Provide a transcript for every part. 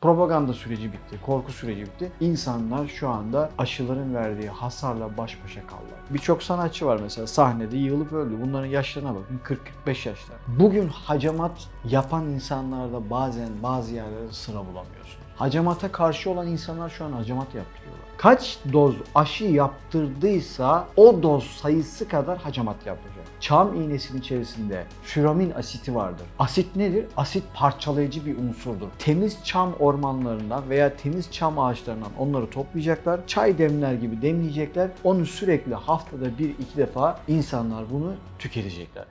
Propaganda süreci bitti, korku süreci bitti. İnsanlar şu anda aşıların verdiği hasarla baş başa kaldılar. Birçok sanatçı var mesela sahnede yığılıp öldü. Bunların yaşlarına bakın 40-45 yaşlar. Bugün hacamat yapan insanlarda bazen bazı yerlerde sıra bulamıyorsunuz. Hacamata karşı olan insanlar şu an hacamat yaptırıyorlar. Kaç doz aşı yaptırdıysa o doz sayısı kadar hacamat yaptıracak. Çam iğnesinin içerisinde füramin asiti vardır. Asit nedir? Asit parçalayıcı bir unsurdur. Temiz çam ormanlarından veya temiz çam ağaçlarından onları toplayacaklar. Çay demler gibi demleyecekler. Onu sürekli haftada bir iki defa insanlar bunu tüketecekler.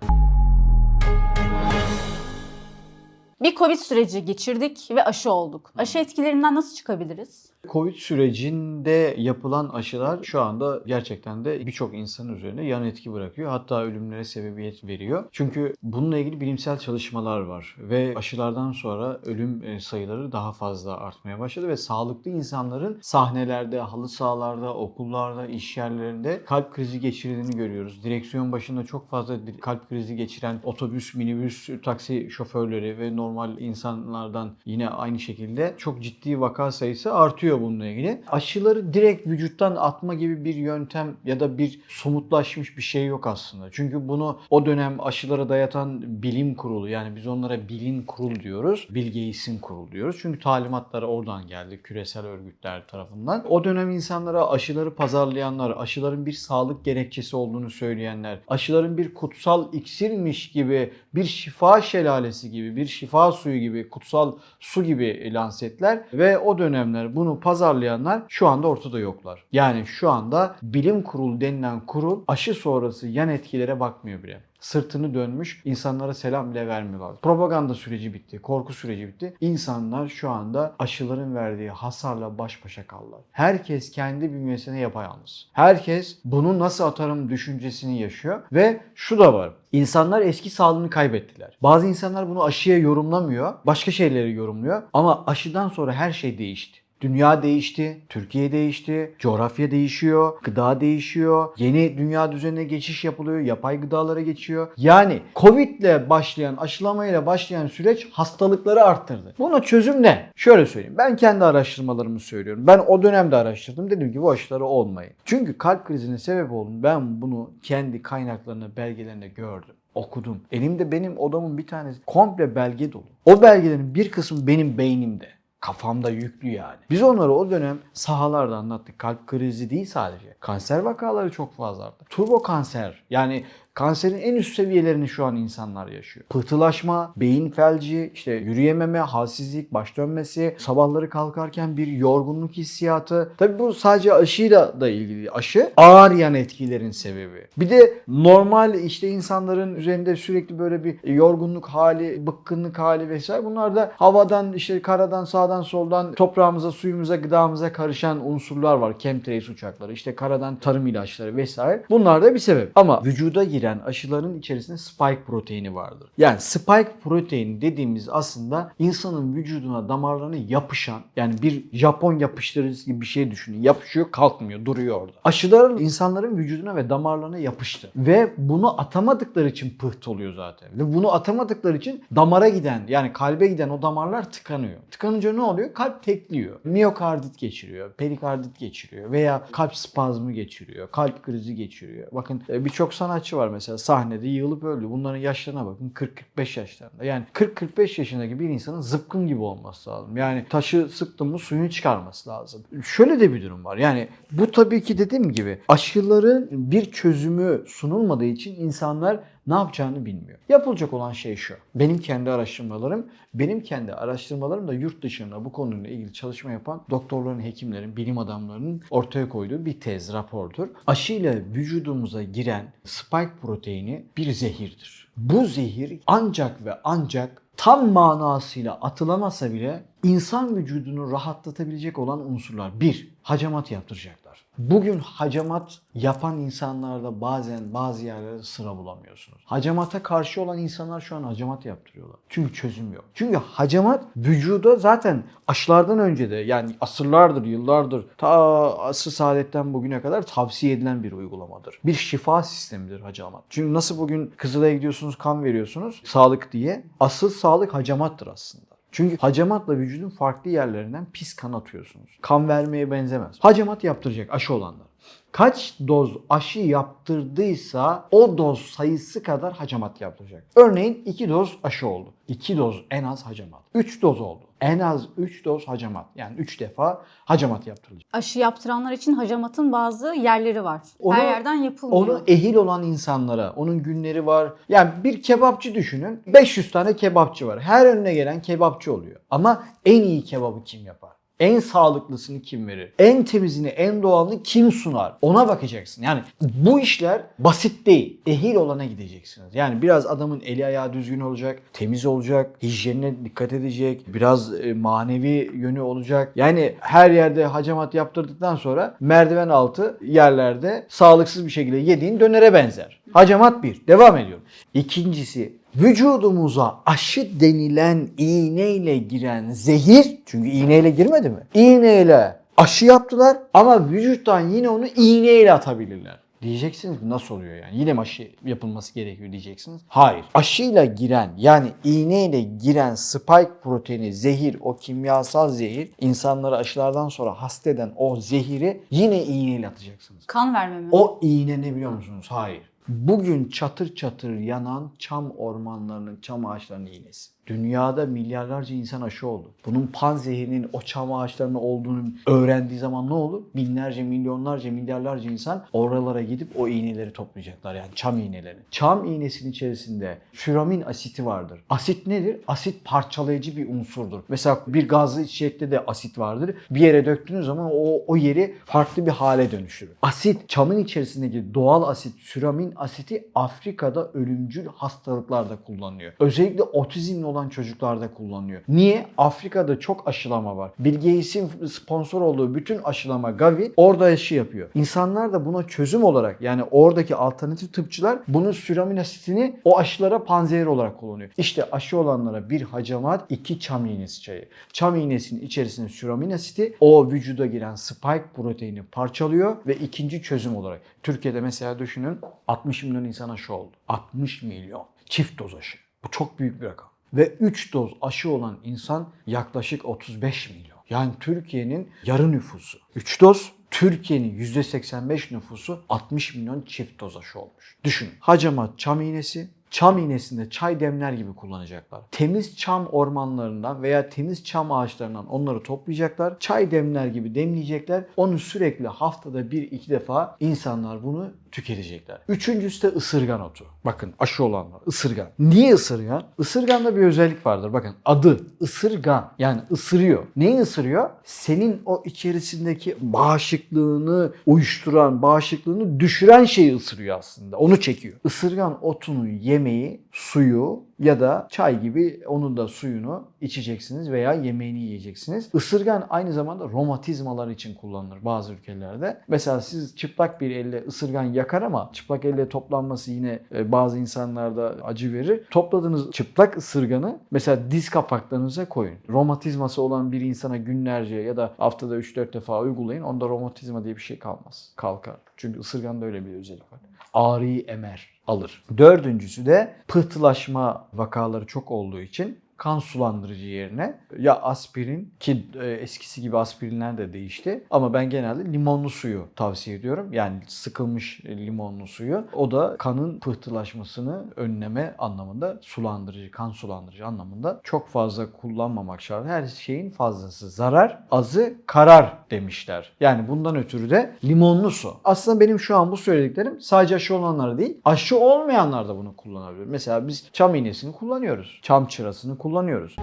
Bir Covid süreci geçirdik ve aşı olduk. Aşı etkilerinden nasıl çıkabiliriz? Covid sürecinde yapılan aşılar şu anda gerçekten de birçok insanın üzerine yan etki bırakıyor. Hatta ölümlere sebebiyet veriyor. Çünkü bununla ilgili bilimsel çalışmalar var ve aşılardan sonra ölüm e, sayıları daha fazla artmaya başladı ve sağlıklı insanların sahnelerde, halı sahalarda, okullarda, iş yerlerinde kalp krizi geçirdiğini görüyoruz. Direksiyon başında çok fazla kalp krizi geçiren otobüs, minibüs, taksi şoförleri ve normal insanlardan yine aynı şekilde çok ciddi vaka sayısı artıyor bununla ilgili. Aşıları direkt vücuttan atma gibi bir yöntem ya da bir somutlaşmış bir şey yok aslında. Çünkü bunu o dönem aşılara dayatan bilim kurulu yani biz onlara bilin kurul diyoruz. Bill Gates'in kurul diyoruz. Çünkü talimatlar oradan geldi küresel örgütler tarafından. O dönem insanlara aşıları pazarlayanlar, aşıların bir sağlık gerekçesi olduğunu söyleyenler, aşıların bir kutsal iksirmiş gibi, bir şifa şelalesi gibi, bir şifa suyu gibi, kutsal su gibi lanse ettiler ve o dönemler bunu pazarlayanlar şu anda ortada yoklar. Yani şu anda bilim kurulu denilen kurul aşı sonrası yan etkilere bakmıyor bile sırtını dönmüş, insanlara selam bile vermiyorlar. Propaganda süreci bitti, korku süreci bitti. İnsanlar şu anda aşıların verdiği hasarla baş başa kaldılar. Herkes kendi bünyesine yapayalnız. Herkes bunu nasıl atarım düşüncesini yaşıyor ve şu da var. İnsanlar eski sağlığını kaybettiler. Bazı insanlar bunu aşıya yorumlamıyor, başka şeyleri yorumluyor ama aşıdan sonra her şey değişti. Dünya değişti, Türkiye değişti, coğrafya değişiyor, gıda değişiyor, yeni dünya düzenine geçiş yapılıyor, yapay gıdalara geçiyor. Yani Covid ile başlayan, aşılamayla başlayan süreç hastalıkları arttırdı. Buna çözüm ne? Şöyle söyleyeyim. Ben kendi araştırmalarımı söylüyorum. Ben o dönemde araştırdım. Dedim ki bu aşıları olmayın. Çünkü kalp krizine sebep oldum. Ben bunu kendi kaynaklarına, belgelerine gördüm okudum. Elimde benim odamın bir tanesi komple belge dolu. O belgelerin bir kısmı benim beynimde. Kafamda yüklü yani. Biz onları o dönem sahalarda anlattık. Kalp krizi değil sadece. Kanser vakaları çok fazla arttı. Turbo kanser yani kanserin en üst seviyelerini şu an insanlar yaşıyor. Pıhtılaşma, beyin felci, işte yürüyememe, halsizlik, baş dönmesi, sabahları kalkarken bir yorgunluk hissiyatı. Tabi bu sadece aşıyla da ilgili. Aşı ağır yan etkilerin sebebi. Bir de normal işte insanların üzerinde sürekli böyle bir yorgunluk hali, bıkkınlık hali vesaire. Bunlar da havadan, işte karadan, sağdan, soldan toprağımıza, suyumuza, gıdamıza karışan unsurlar var. Chemtrails uçakları, işte karadan tarım ilaçları vesaire. Bunlar da bir sebep. Ama vücuda giren aşıların içerisinde spike proteini vardır. Yani spike proteini dediğimiz aslında insanın vücuduna, damarlarına yapışan yani bir Japon yapıştırıcısı gibi bir şey düşünün. Yapışıyor, kalkmıyor, duruyor orada. Aşılar insanların vücuduna ve damarlarına yapıştı. Ve bunu atamadıkları için pıhtı oluyor zaten. Ve bunu atamadıkları için damara giden yani kalbe giden o damarlar tıkanıyor. Tıkanınca ne oluyor? Kalp tekliyor. Miyokardit geçiriyor, perikardit geçiriyor veya kalp spazmı geçiriyor, kalp krizi geçiriyor. Bakın e, birçok sanatçı var mesela sahnede yığılıp öldü. Bunların yaşlarına bakın 40-45 yaşlarında. Yani 40-45 yaşındaki bir insanın zıpkın gibi olması lazım. Yani taşı sıktın mı suyunu çıkarması lazım. Şöyle de bir durum var. Yani bu tabii ki dediğim gibi aşıların bir çözümü sunulmadığı için insanlar ne yapacağını bilmiyor. Yapılacak olan şey şu. Benim kendi araştırmalarım, benim kendi araştırmalarım da yurt dışında bu konuyla ilgili çalışma yapan doktorların, hekimlerin, bilim adamlarının ortaya koyduğu bir tez, rapordur. Aşıyla vücudumuza giren spike proteini bir zehirdir. Bu zehir ancak ve ancak tam manasıyla atılamasa bile insan vücudunu rahatlatabilecek olan unsurlar. Bir, hacamat yaptıracaklar. Bugün hacamat yapan insanlarda bazen bazı yerlerde sıra bulamıyorsunuz. Hacamata karşı olan insanlar şu an hacamat yaptırıyorlar. Çünkü çözüm yok. Çünkü hacamat vücuda zaten aşılardan önce de yani asırlardır, yıllardır ta asr saadetten bugüne kadar tavsiye edilen bir uygulamadır. Bir şifa sistemidir hacamat. Çünkü nasıl bugün Kızılay'a gidiyorsunuz kan veriyorsunuz sağlık diye. Asıl sağlık hacamattır aslında. Çünkü hacamatla vücudun farklı yerlerinden pis kan atıyorsunuz. Kan vermeye benzemez. Hacamat yaptıracak aşı olanlar. Kaç doz aşı yaptırdıysa o doz sayısı kadar hacamat yaptıracak. Örneğin 2 doz aşı oldu. 2 doz en az hacamat. 3 doz oldu. En az 3 doz hacamat. Yani 3 defa hacamat yaptırılacak. Aşı yaptıranlar için hacamatın bazı yerleri var. Onu- Her yerden yapılmıyor. Onu ehil olan insanlara, onun günleri var. Yani bir kebapçı düşünün. 500 tane kebapçı var. Her önüne gelen kebapçı oluyor. Ama en iyi kebabı kim yapar? En sağlıklısını kim verir? En temizini, en doğalını kim sunar? Ona bakacaksın. Yani bu işler basit değil. Ehil olana gideceksiniz. Yani biraz adamın eli ayağı düzgün olacak, temiz olacak, hijyenine dikkat edecek, biraz e, manevi yönü olacak. Yani her yerde hacamat yaptırdıktan sonra merdiven altı yerlerde sağlıksız bir şekilde yediğin dönere benzer. Hacamat bir. Devam ediyorum. İkincisi vücudumuza aşı denilen iğneyle giren zehir çünkü iğneyle girmedi mi? İğneyle aşı yaptılar ama vücuttan yine onu iğneyle atabilirler. Diyeceksiniz nasıl oluyor yani? Yine mi aşı yapılması gerekiyor diyeceksiniz. Hayır. Aşıyla giren yani iğneyle giren spike proteini, zehir, o kimyasal zehir insanları aşılardan sonra hasta eden o zehiri yine iğneyle atacaksınız. Kan verme mi? O iğne ne biliyor musunuz? Hayır. Bugün çatır çatır yanan çam ormanlarının, çam ağaçlarının iğnesi. Dünyada milyarlarca insan aşı oldu. Bunun pan zehrinin o çam ağaçlarının olduğunu öğrendiği zaman ne olur? Binlerce, milyonlarca, milyarlarca insan oralara gidip o iğneleri toplayacaklar. Yani çam iğneleri. Çam iğnesinin içerisinde füramin asiti vardır. Asit nedir? Asit parçalayıcı bir unsurdur. Mesela bir gazlı içecekte de asit vardır. Bir yere döktüğünüz zaman o, o yeri farklı bir hale dönüştürür. Asit, çamın içerisindeki doğal asit, füramin asiti Afrika'da ölümcül hastalıklarda kullanılıyor. Özellikle otizmli olan çocuklarda kullanılıyor. Niye? Afrika'da çok aşılama var. Bill sponsor olduğu bütün aşılama Gavi orada aşı yapıyor. İnsanlar da buna çözüm olarak yani oradaki alternatif tıpçılar bunun süramin asitini o aşılara panzehir olarak kullanıyor. İşte aşı olanlara bir hacamat, iki çam iğnesi çayı. Çam iğnesinin içerisinde süramin asiti o vücuda giren spike proteini parçalıyor ve ikinci çözüm olarak Türkiye'de mesela düşünün 60 milyon insan aşı oldu. 60 milyon çift doz aşı. Bu çok büyük bir rakam. Ve 3 doz aşı olan insan yaklaşık 35 milyon. Yani Türkiye'nin yarı nüfusu. 3 doz Türkiye'nin %85 nüfusu 60 milyon çift doz aşı olmuş. Düşünün. Hacamat çam iğnesi, çam iğnesinde çay demler gibi kullanacaklar. Temiz çam ormanlarından veya temiz çam ağaçlarından onları toplayacaklar. Çay demler gibi demleyecekler. Onu sürekli haftada bir iki defa insanlar bunu tüketecekler. Üçüncüsü de ısırgan otu. Bakın aşı olanlar ısırgan. Niye ısırgan? Isırganda bir özellik vardır. Bakın adı ısırgan. Yani ısırıyor. Neyi ısırıyor? Senin o içerisindeki bağışıklığını uyuşturan, bağışıklığını düşüren şeyi ısırıyor aslında. Onu çekiyor. Isırgan otunun yemeği, suyu ya da çay gibi onun da suyunu içeceksiniz veya yemeğini yiyeceksiniz. Isırgan aynı zamanda romatizmalar için kullanılır bazı ülkelerde. Mesela siz çıplak bir elle ısırgan yakar ama çıplak elle toplanması yine e, bazı insanlarda acı verir. Topladığınız çıplak ısırganı mesela diz kapaklarınıza koyun. Romatizması olan bir insana günlerce ya da haftada 3-4 defa uygulayın. Onda romatizma diye bir şey kalmaz. Kalkar. Çünkü ısırganda öyle bir özellik var. Ağrıyı emer, alır. Dördüncüsü de pıhtılaşma vakaları çok olduğu için kan sulandırıcı yerine ya aspirin ki e, eskisi gibi aspirinler de değişti ama ben genelde limonlu suyu tavsiye ediyorum. Yani sıkılmış limonlu suyu. O da kanın pıhtılaşmasını önleme anlamında sulandırıcı, kan sulandırıcı anlamında çok fazla kullanmamak şart. Her şeyin fazlası zarar, azı karar demişler. Yani bundan ötürü de limonlu su. Aslında benim şu an bu söylediklerim sadece aşı olanlara değil, aşı olmayanlar da bunu kullanabilir. Mesela biz çam iğnesini kullanıyoruz. Çam çırasını kullanıyoruz.